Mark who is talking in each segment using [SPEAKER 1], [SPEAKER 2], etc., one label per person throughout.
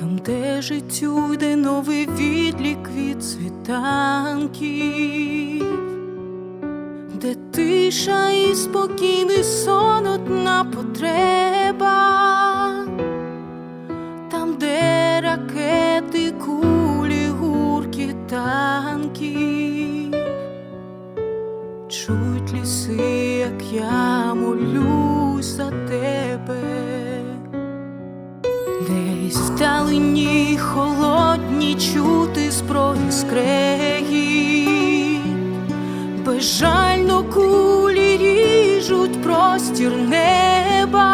[SPEAKER 1] там, де життю йде новий відлік від світанків, де тиша і спокійний сон одна потреба, там, де ракети, кулі, гурки, танків, чують ліси, як я молюсь за вдалині холодні чути зброї скрегіт, безжально кулі ріжуть простір неба,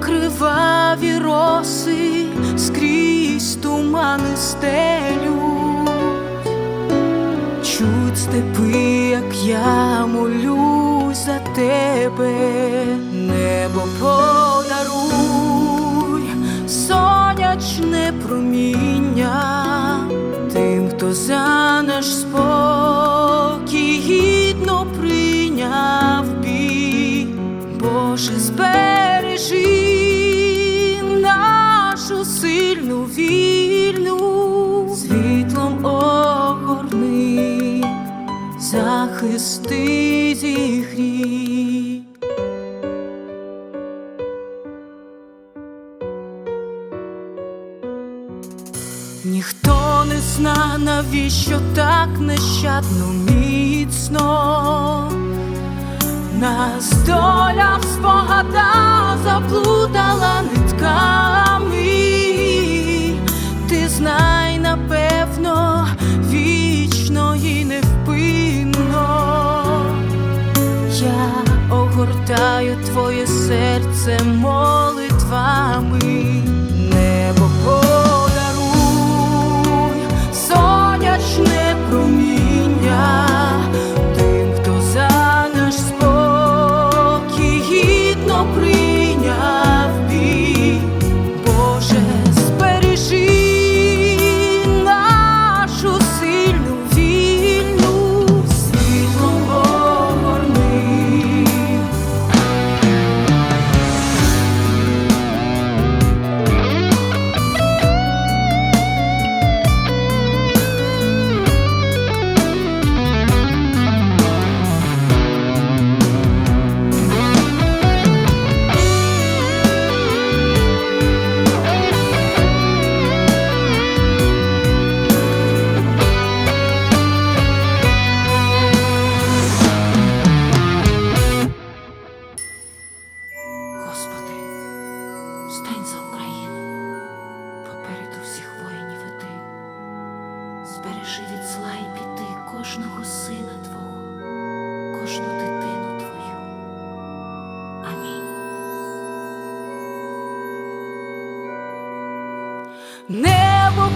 [SPEAKER 1] криваві роси скрізь тумани стелють, чуть степи, як я молюсь за тебе, небо подаруй, проміння, тим, хто за наш спокій гідно прийняв бій, Боже, збережи нашу сильну вільну, світлом огорни, захисти зігрій. Ніхто не зна, навіщо так нещадно міцно. Нас доля в спогадах заплутала нитками. Ти знай, напевно, вічно і невпинно. Я огортаю твоє серце молитвами, Збережи від зла і піти кожного сина Твого, кожну дитину Твою. Амінь. Небо